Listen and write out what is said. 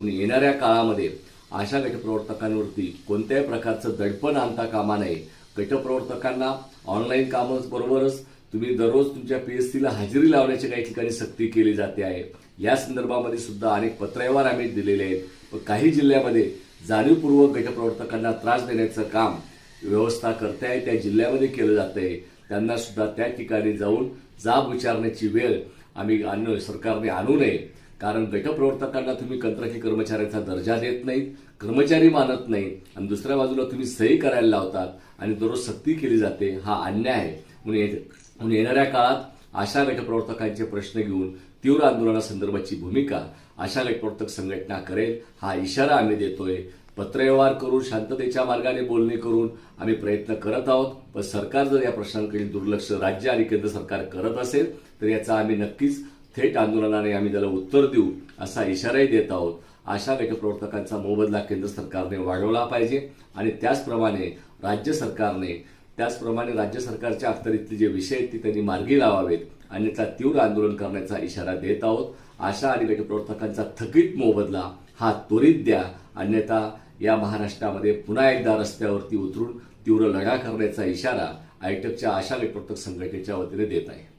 येणाऱ्या काळामध्ये अशा गटप्रवर्तकांवरती कोणत्याही प्रकारचं दडपण आणता कामा नये. गटप्रवर्तकांना ऑनलाईन कामाबरोबरच तुम्ही दररोज तुमच्या पीएससीला हजेरी लावण्याची काही ठिकाणी सक्ती केली जाते आहे. या संदर्भामध्ये सुद्धा अनेक पत्रव्यवहार आम्ही दिलेले आहेत. पण काही जिल्ह्यामध्ये जाणीवपूर्वक गटप्रवर्तकांना त्रास देण्याचं काम व्यवस्था करताय त्या जिल्ह्यामध्ये केलं जातंय त्यांना सुद्धा त्या ठिकाणी जाऊन जाब विचारण्याची वेळ आम्ही आणू सरकारने आणू नये. कारण गटप्रवर्तकांना तुम्ही कंत्राटी कर्मचाऱ्यांचा दर्जा देत नाहीत कर्मचारी मानत नाही आणि दुसऱ्या बाजूला तुम्ही सही करायला लावतात आणि दररोज सक्ती केली जाते हा अन्याय आहे. म्हणून म्हणून येणाऱ्या काळात अशा गटप्रवर्तकांचे प्रश्न घेऊन तीव्र आंदोलनासंदर्भाची भूमिका अशा गटप्रवर्तक संघटना करेल हा इशारा आम्ही देतोय. पत्रव्यवहार करून शांततेच्या मार्गाने बोलणे करून आम्ही प्रयत्न करत आहोत. पण सरकार जर या प्रश्नांकडे दुर्लक्ष राज्य आणि केंद्र सरकार करत असेल तर याचा आम्ही नक्कीच थेट आंदोलनाने आम्ही त्याला उत्तर देऊ असा इशाराही देत आहोत. अशा लेखप्रवर्तकांचा मोबदला केंद्र सरकारने वाढवला पाहिजे आणि त्याचप्रमाणे राज्य सरकारने त्याचप्रमाणे राज्य सरकारच्या अखत्यारीतले जे विषय आहेत ते त्यांनी मार्गी लावावेत अन्यथा तीव्र आंदोलन करण्याचा इशारा देत आहोत. आशा आणि लेखप्रवर्तकांचा थकीत मोबदला हा त्वरित द्या. अन्यथा या महाराष्ट्रामध्ये पुन्हा एकदा रस्त्यावरती उतरून तीव्र लढा करण्याचा इशारा आयटकच्या आशा लेखप्रवर्तक संघटनेच्या वतीने देत आहे.